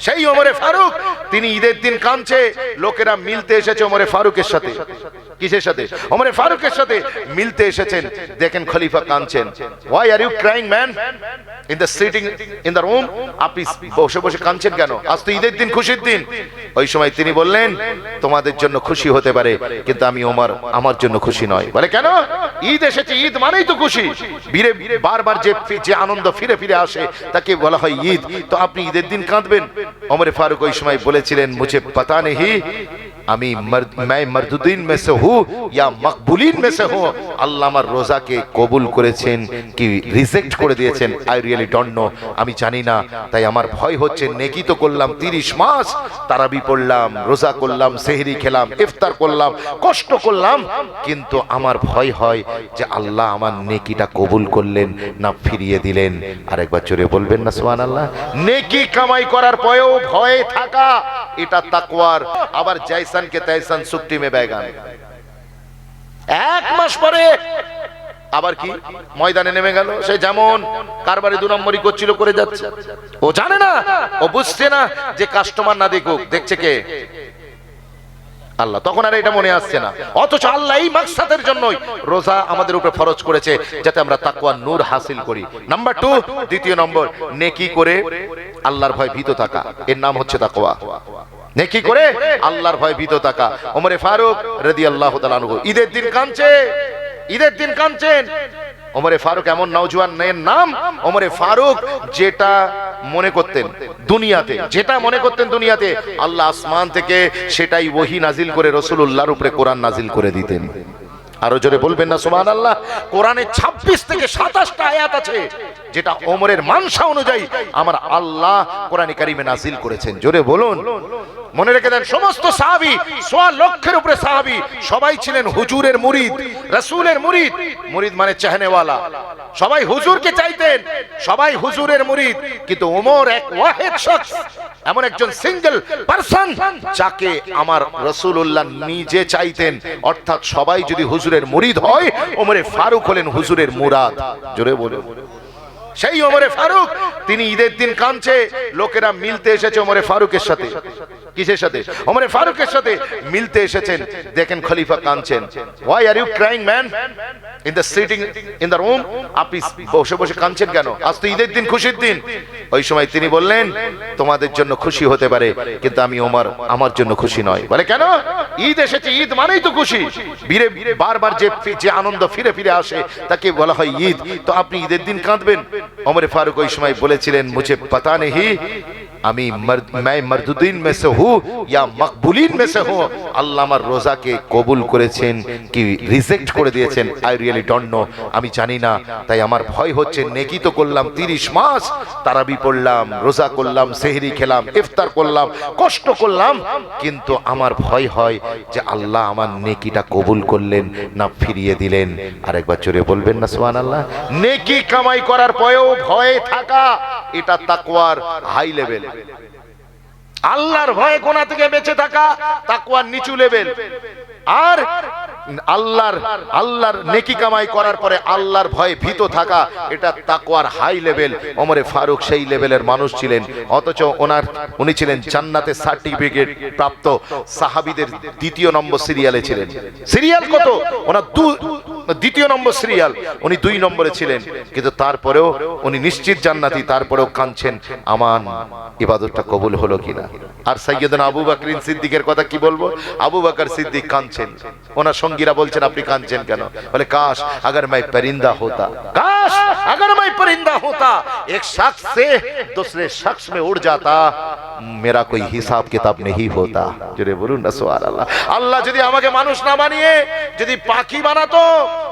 সেই ওমরে ফারুক, তিনি ঈদের দিন কাঁদছে। লোকেরা মিলতে এসেছে ওমরে ফারুকের সাথে। কিসের সাথে? ওমরে ফারুকের সাথে মিলতে এসেছেন। দেখেন খলিফা কাঁদছেন। Why are you crying man in the sitting in the room আপনি বসে বসে কাঁদছেন কেন? আজ তো ঈদের দিন, খুশির দিন। ওই সময় তিনি বললেন, তোমাদের জন্য খুশি হতে পারে, কিন্তু আমি ওমর আমার জন্য খুশি নয়। বলে, কেন? ঈদ এসেছে, ঈদ মানেই তো খুশি। ভিড়ে বারবার যে যে আনন্দ ফিরে ফিরে আসে, তাকে বলা হয় ঈদ। তো আপনি ঈদের দিন কাঁদবেন? অমরে ফারুক ওই সময় বলেছিলেন, মুঝে পাতা নেহি আমি মর্দ मैं মর্দুদ্দিন में से हूँ या মকবুলিন में से हूँ আল্লাহ আমার রোজাকে কবুল করেছেন কি রিজেক্ট করে দিয়েছেন আই রিয়েলি ডোন্ট নো আমি জানি না তাই আমার ভয় হচ্ছে নেকি তো করলাম তিরিশ মাস তারাবি পড়লাম রোজা করলাম সেহরি খেলাম ইফতার করলাম কষ্ট করলাম কিন্তু আমার ভয় হয় যে আল্লাহ আমার নেকিটা কবুল করলেন না ফিরিয়ে দিলেন আরেকবার জোরে বলবেন না সোহান আল্লাহ নেকি কামাই করার পরেও ভয়ে থাকা এটা তাকওয়ার। আবার জাইসানকে কে তৈসান সুক্তি মে। বেগান এক মাস পরে আবার কি ময়দানে নেমে গেল? সে যেমন কারবারে দু নম্বরই করছিল করে যাচ্ছে। ও জানে না, ও বুঝছে না যে কাস্টমার না দেখুক, দেখছে কে? আল্লাহ। তখন আর এটা মনে আসছে না। অথচ আল্লাহ এই মাকসাদের জন্যই রোজা আমাদের উপরে ফরজ করেছে, যাতে আমরা তাকওয়া নূর হাসিল করি। নাম্বার টু দ্বিতীয় নম্বর, নেকি করে আল্লাহর ভয় ভীত থাকা। এর নাম হচ্ছে তাকওয়া। নেকি করে আল্লাহর ভয় ভীত থাকা। ওমরে ফারুক তাআলা আনহু, ঈদের দিন কাঁদছে। ঈদের দিন কাঁদছেন। ওমরে ফারুক এমন নওজোয়ানের নাম। ওমরে ফারুক যেটা মনে করতেন দুনিয়াতে, যেটা মনে করতেন দুনিয়াতে, আল্লাহ আসমান থেকে সেটাই ওহি নাজিল করে রসুল্লাহর উপরে কোরআন নাজিল করে দিতেন। আরও জোরে বলবেন না সুমান আল্লাহ কোরআনে ২৬ থেকে সাতাশটা আয়াত আছে, যেটা ওমরের মানসা অনুযায়ী আমার আল্লাহ কোরআনে কারিমে নাজিল করেছেন। জোরে বলুন। মনে রেখে দেন, সমস্ত সাহাবি, সোয়া লক্ষের উপরে সাহাবি, সবাই ছিলেন হুজুরের মুরিদ, রাসূলের মুরিদ। মুরিদ মানে চাহনেওয়ালা। সবাই হুজুরকে চাইতেন, সবাই হুজুরের মুরিদ। কিন্তু ওমর এক ওয়াহেদ শখস, এমন একজন সিঙ্গেল পারসন, যাকে আমার রসুল্লাহ নিজে চাইতেন। অর্থাৎ সবাই যদি হুজুরের মুরিদ হয়, ওমরে ফারুক হলেন হুজুরের মুরাদ। জোরে বলে সেই ওমরে ফারুক, তিনি ঈদের দিন কাঁদছে, লোকেরা মিলতে এসেছে ওমরে ফারুকের সাথে। কিসের সাথে? ওমরে ফারুকের সাথে মিলতে এসেছেন। দেখেন খলিফা কাঁদছেন। Why are you crying man in the sitting in the room আপনি বসে বসে কাঁদছেন কেন? আজ তো ঈদের দিন, খুশির দিন। ওই সময় তিনি বললেন, তোমাদের জন্য খুশি হতে পারে, কিন্তু আমি ওমর আমার জন্য খুশি নয়। বলে, কেন? ঈদ এসেছে, ঈদ মানেই তো খুশি। ভিড়ে ভিড়ে বারবার যে যে আনন্দ ফিরে ফিরে আসে, তাকে বলা হয় ঈদ। তো আপনি ঈদের দিন কাঁদবেন? ওমরে ফারুক ওই সময় বলেছিলেন, মুঝে পাতা নেহি আমি মর্দ मैं মর্দুদ্দিন में से हूँ या মকবুলিন में से हूँ আল্লাহ আমার রোজাকে কবুল করেছেন কি রিজেক্ট করে দিয়েছেন আই রিয়েলি ডোন্ট নো আমি জানি না তাই আমার ভয় হচ্ছে নেকি তো করলাম তিরিশ মাস তারাবি পড়লাম রোজা করলাম সেহরি খেলাম ইফতার করলাম কষ্ট করলাম কিন্তু আমার ভয় হয় যে আল্লাহ আমার নেকিটা কবুল করলেন না ফিরিয়ে দিলেন আরেকবার জোরে বলবেন না সুবহান আল্লাহ নেকি কামাই করার পরেও ভয়ে থাকা এটা তাকওয়ার হাই লেভেল আল্লাহর ভয়ে কোনা থেকে বেঁচে থাকা তাকুয়ার নিচু লেভেল আর আল্লাহর আল্লাহর নেকি কামাই করার পরে আল্লাহর ভয়ে ভীত থাকা, এটা তাকওয়ার হাই লেভেল। ওমরে ফারুক সেই লেভেলের মানুষ ছিলেন। অথচ ওনার, উনি ছিলেন জান্নাতে সার্টিফিকেট প্রাপ্ত সাহাবীদের দ্বিতীয় নম্বর সিরিয়ালে ছিলেন। সিরিয়াল কত? ওনার দু, দ্বিতীয় নম্বর সিরিয়াল। উনি দুই নম্বরে ছিলেন। কিন্তু তারপরেও উনি নিশ্চিত জান্নাতি, তারপরেও কাঁদছেন আমার ইবাদতটা কবুল হলো কিনা? আর সৈয়দনা আবু বাকরিন সিদ্দিকের কথা কি বলব? আবু বাকর সিদ্দিক কাঁদছেন। ওনার সঙ্গীরা বলছেন আপনি কাঁদছেন কেন বলে কাশ अगर मैं परिंदा होता काश अगर मैं परिंदा होता एक शख्स से दूसरे शख्स में उड़ जाता मेरा कोई हिसाब किताब नहीं होता জোরে বলুন না সোয়ার আল্লাহ আল্লাহ যদি আমাকে মানুষ না বানিয়ে যদি পাখি বানাতো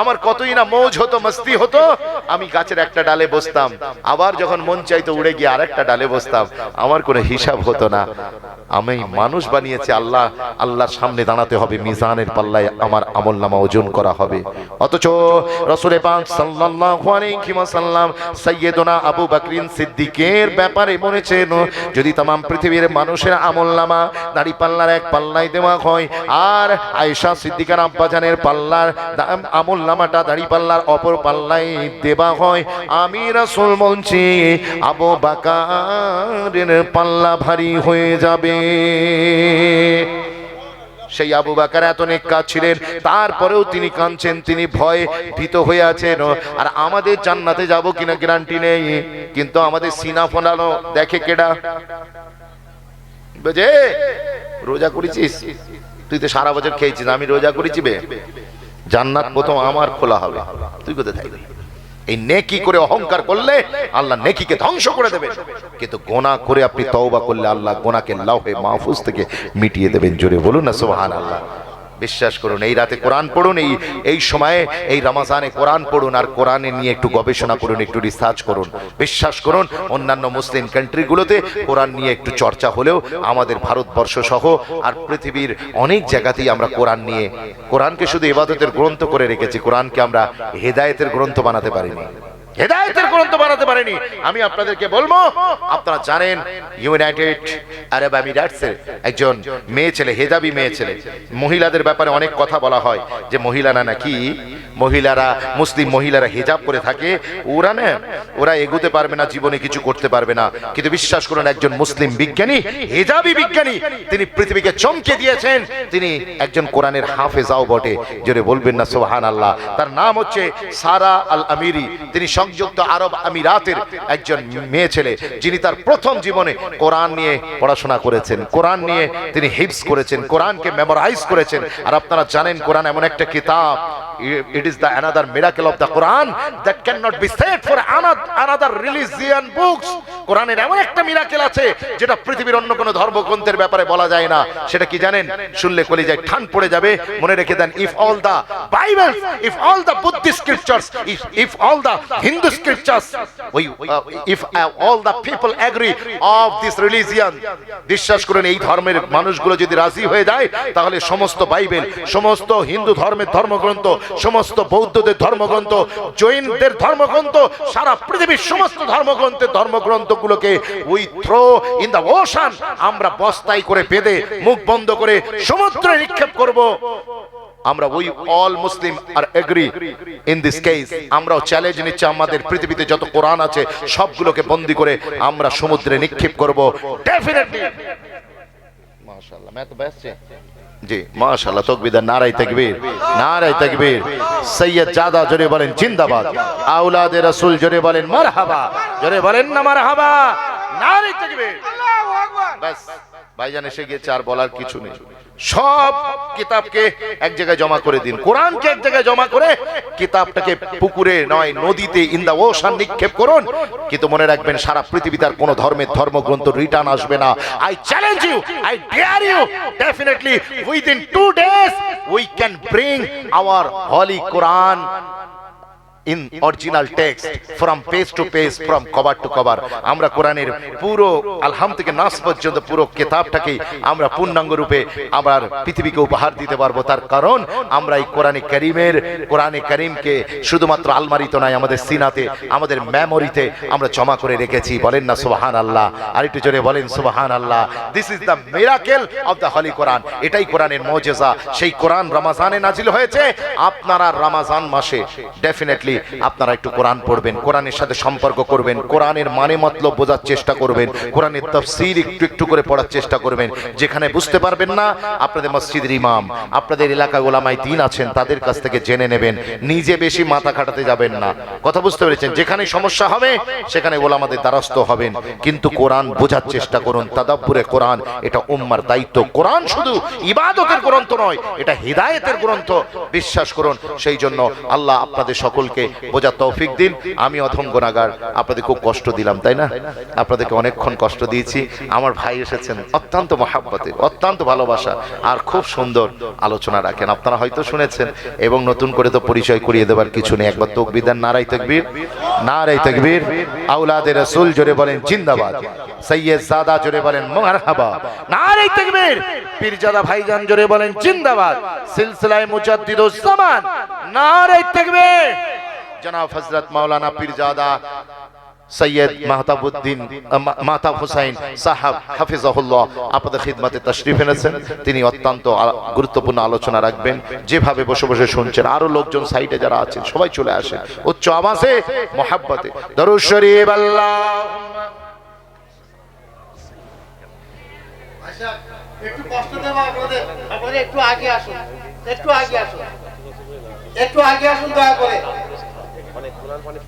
আমার কতই না মৌজ হতো মস্তি হতো আমি গাছের একটা ডালে বসতাম আবার যখন মন চাইতো উড়ে গিয়ে আরেকটা ডালে বসতাম আমার কোনো হিসাব হতো না আমি মানুষ বানিয়েছে আল্লাহ আল্লাহর সামনে দাঁড়াতে হবে মিজানের পাল্লায় আমার আমল নামা ওজন করা হবে অথচ রসুলে পাক সাল্লাল্লাহু আলাইহি ওয়াসাল্লাম সাইয়্যিদনা আবু বকরিন সিদ্দিকের ব্যাপারে বলেছেন যদি तमाम পৃথিবীর মানুষের আমল নামা দাড়ি পাল্লার এক পাল্লায় দেওয়া হয়। আর আয়েশা সিদ্দিকার আব্বাজানের পাল্লার আমল নামাটা দাড়ি পাল্লার অপর পাল্লাই দেবা হয়। আমি রাসূল বলছি, আবু বাকারের পাল্লা ভারী হয়ে যাবে। সেই আবু বাকার এত নেককা ছিলেন, তারপরেও তিনি কাঁদছেন, তিনি ভয়ে ভীত হয়ে আছেন। আর আমাদের জান্নাতে যাব কিনা গ্যারান্টি নেই, কিন্তু আমাদের সিনা ফোনানো দেখে কেডা? বুঝে রোজা করেছিস? তুই তো সারা বছর খেয়েছিস, আমি রোজা করেছি বে। জান্নাত প্রথম আমার খোলা হবে। তুই কোথায় থাকবি? এই নেকি করে অহংকার করলে আল্লাহ নেকিকে ধ্বংস করে দেবে। কিন্তু গোনা করে আপনি তওবা করলে আল্লাহ গোনাকে লাউহে মাহফুজ থেকে মিটিয়ে দেবেন। জোরে বলুন না সোহান আল্লাহ বিশ্বাস করুন, এই রাতে কোরআন পড়ুন, এই এই সময়ে, এই রমাজানে কোরআন পড়ুন আর কোরআনে নিয়ে একটু গবেষণা করুন, একটু রিসার্চ করুন। বিশ্বাস করুন, অন্যান্য মুসলিম কান্ট্রিগুলোতে কোরআন নিয়ে একটু চর্চা হলেও আমাদের ভারতবর্ষ সহ আর পৃথিবীর অনেক জায়গাতেই আমরা কোরআন নিয়ে, কোরআনকে শুধু ইবাদতের গ্রন্থ করে রেখেছি, কোরআনকে আমরা হেদায়েতের গ্রন্থ বানাতে পারিনি। হেদায়েতের গ্রন্থ বানাতে পারেনি। আমি আপনাদেরকে বলব আপনারা জানেন ইউনাইটেড আরব আমিরাটসের একজন মেয়ে ছেলে হেজাবি মেয়ে ছেলে। মহিলাদের ব্যাপারে অনেক কথা বলা হয় যে মহিলারা নাকি মহিলারা, মুসলিম মহিলারা হেজাব করে থাকে, ওরা না, ওরা এগুতে পারবে না, জীবনে কিছু করতে পারবে না। কিন্তু বিশ্বাস করুন, একজন মুসলিম বিজ্ঞানী, হেজাবি বিজ্ঞানী, তিনি পৃথিবীকে চমকে দিয়েছেন। তিনি একজন কোরআনের হাফেজাও বটে। জোরে বলবেন না সোহান আল্লাহ তার নাম হচ্ছে সারা আল আমিরি তিনি সংযুক্ত আরব আমিরাতের একজন মেয়ে ছেলে, যিনি তার প্রথম জীবনে কোরআন নিয়ে পড়াশোনা করেছেন। কোরআন নিয়ে তিনি হিপস করেছেন, কোরআনকে মেমোরাইজ করেছেন। আর আপনারা জানেন, কোরআন এমন একটা কিতাব it is the another miracle of the Quran that cannot be said for another, another religion books কোরআনের এমন একটা মিরাকেল আছে, যেটা পৃথিবীর অন্য কোনো ধর্মগ্রন্থের ব্যাপারে বলা যায় না। সেটা কি জানেন? শুনলে কলি যায় ঠান পড়ে যাবে। মনে রেখে দেন if all the Bible if all the Buddhist scriptures if all the Hindu scriptures ওই if all the people agree of this religion বিশ্বাস করেন, এই ধর্মের মানুষগুলো যদি রাজি হয়ে যায়, তাহলে সমস্ত বাইবেল, সমস্ত হিন্দু ধর্মের ধর্মগ্রন্থ, সমস্ত বৌদ্ধদের ধর্মগ্রন্থ, জৈনদের ধর্মগ্রন্থ, সারা পৃথিবীর সমস্ত ধর্মগ্রন্থের ধর্মগ্রন্থগুলোকে we throw in the ocean আমরা বস্তায় করে বেঁধে মুখ বন্ধ করে সমুদ্রে নিক্ষেপ করব আমরা we all Muslim are agree in this case আমরাও চ্যালেঞ্জ নিচ্ছি আমাদের পৃথিবীতে যত কোরআন আছে সবগুলোকে বন্দি করে আমরা সমুদ্রে নিক্ষেপ করব ডেফিনেটলি মাশাআল্লাহ मैं तो बेस्ट জি মাশাআল্লাহ তকবীর নারাই তাকবীর নারাই তাকবীর সৈয়দ জাদা জোরে বলেন জিন্দাবাদ আওলাদে রাসূল জোরে বলেন মারহাবা জোরে বলেন না মারহাবা। নারাই তাকবীর বাস ভাইজান এসে গিয়েছে আর বলার কিছু নেই। সব কিতাবকে এক জায়গায় জমা করে দিন। কোরআনকে এক জায়গায় জমা করে কিতাবটাকে পুকুরে নয় নদীতে ইন দা ওশান নিক্ষেপ করুন। কিন্তু মনে রাখবেন সারা পৃথিবীতে আর কোনো ধর্মের ধর্মগ্রন্থ রিটার্ন আসবে না। I challenge you I dare you definitely within two days we can bring our holy Quran in original text from page to page from cover to cover আমরা কোরআনের পুরো আলহাম থেকে নাস পর্যন্ত পুরো কিতাবটাকে আমরা পূর্ণাঙ্গ রূপে আবার পৃথিবীকে উপহার দিতে পারব। তার কারণ, আমরা এই কোরআনে করিমের, কোরআনে করিমকে শুধুমাত্র আলমারিতে নয় আমাদের সিনাতে, আমাদের মেমোরিতে আমরা জমা করে রেখেছি। বলেন না সুবাহান আল্লাহ আর একটু জোরে বলেন সুবাহান আল্লাহ this is the miracle of the holy Quran এটাই কোরআনের মজেজা। সেই কোরআন রমাজানে নাজিল হয়েছে। আপনারা রমাজান মাসে ডেফিনেটলি আপনারা একটু কোরআন পড়বেন, কোরআনের সাথে সম্পর্ক করবেন, কোরআনের মানে মতলব বোঝার চেষ্টা করবেন, কোরআনের তফসির একটু একটু করে পড়ার চেষ্টা করবেন, যেখানে বুঝতে পারবেন না আপনাদের মসজিদের ইমাম, আপনাদের এলাকায় ওলামাই দিন আছেন, তাদের কাছ থেকে জেনে নেবেন, নিজে বেশি মাথা খাটাতে যাবেন না। কথা বুঝতে পেরেছেন? যেখানে সমস্যা হবে, সেখানে ওলামাদের দ্বারস্থ হবেন। কিন্তু কোরআন বোঝার চেষ্টা করুন, তাদাব্বুরে কোরআন, এটা উম্মার দায়িত্ব। কোরআন শুধু ইবাদতের গ্রন্থ নয়, এটা হিদায়েতের গ্রন্থ। বিশ্বাস করুন, সেই জন্য আল্লাহ আপনাদের সকলকে বোঝার তৌফিক দিন। আমি অথম গোনাগার আপনাদের খুব কষ্ট দিলাম, তাই না? আপনাদেরকে অনেকক্ষণ কষ্ট দিয়েছি। আমার ভাই এসেছেন, অত্যন্ত মহাব্বতে, অত্যন্ত ভালোবাসা আর খুব সুন্দর আলোচনা রাখেন। আপনারা হয়তো শুনেছেন এবং নতুন করে তো পরিচয় করিয়ে দেবার কিছু নেই। একবার তকবিদার নারাই তকবীর। নারাই তকবীর। আউলাদে রসুল জোরে বলেন, জিন্দাবাদ। সৈয়দ জাদা জোরে বলেন, মারহাবা। নারাই তকবীর। পীরজাদা ভাইজান জোরে বলেন, জিন্দাবাদ। সিলসিলায়ে মুজাদ্দিদুস জামান নারাই তকবীর। জনাব হযরত মাওলানা পীরজাদা সৈয়দ মাহতাবুদ্দিন মাহতাব হুসাইন সাহাব হাফিজাহুল্লাহ আপনাদের খিদমাতে তশরিফ এনেছেন। তিনি অত্যন্ত গুরুত্বপূর্ণ আলোচনা রাখবেন। যেভাবে বসে বসে শুনছেন আরও লোকজন সাইডে যারা আছেন সবাই চলে আসেন। উচ্চ আওয়াজে মোহাব্বতে। দরুদ শরীফ আল্লাহ। আচ্ছা একটু কষ্ট দেবো আপনাদের একটু আগে আসুন। একটু আগে আসুন। একটু আগে আসুন দয়া করে। মানে কোরআন মানে